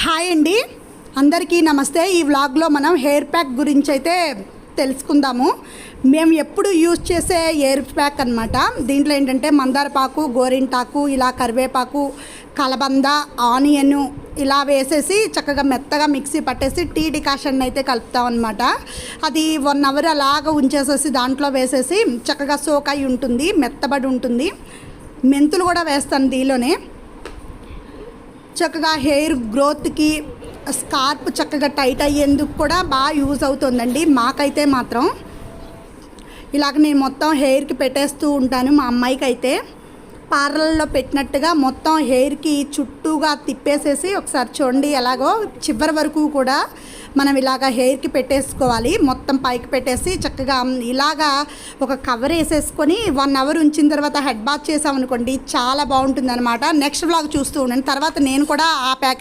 Hi అండి. అందరికీ నమస్తే. ఈ వ్లాగ్లో మనం హెయిర్ ప్యాక్ గురించి అయితే తెలుసుకుందాము. మేము ఎప్పుడు యూజ్ చేసే హెయిర్ ప్యాక్ అనమాట దీంట్లో ఏంటంటే మందారపాకు గోరింటాకు ఇలా కరివేపాకు కలబంద ఆనియన్ ఇలా వేసేసి చక్కగా మెత్తగా మిక్సీ పట్టేసి టీ డికాషన్ అయితే కలుపుతాం అనమాట అది వన్ అవర్ అలాగ ఉంచేసేసి దాంట్లో వేసేసి చక్కగా సోక్ అయి ఉంటుంది మెత్తబడి ఉంటుంది. మెంతులు కూడా వేస్తాను దీనిలోనే. చక్కగా హెయిర్ గ్రోత్కి స్కార్ప్ చక్కగా టైట్ అయ్యేందుకు కూడా బాగా యూజ్ అవుతుందండి. మాకైతే మాత్రం. ఇలాగ నేను మొత్తం హెయిర్కి పెట్టేస్తూ ఉంటాను మా అమ్మాయికి అయితే పార్లర్లో పెట్టినట్టుగా మొత్తం హెయిర్కి చుట్టూగా తిప్పేసేసి ఒకసారి చూడండి ఎలాగో చివరి వరకు కూడా మనం ఇలాగ హెయిర్కి పెట్టేసుకోవాలి. మొత్తం పైకి పెట్టేసి చక్కగా ఇలాగా ఒక కవర్ వేసేసుకొని వన్ అవర్ ఉంచిన తర్వాత హెడ్ బాత్ చేసామనుకోండి చాలా బాగుంటుంది అనమాట నెక్స్ట్ వ్లాగ్ చూస్తూ ఉండండి. తర్వాత నేను కూడా ఆ ప్యాక్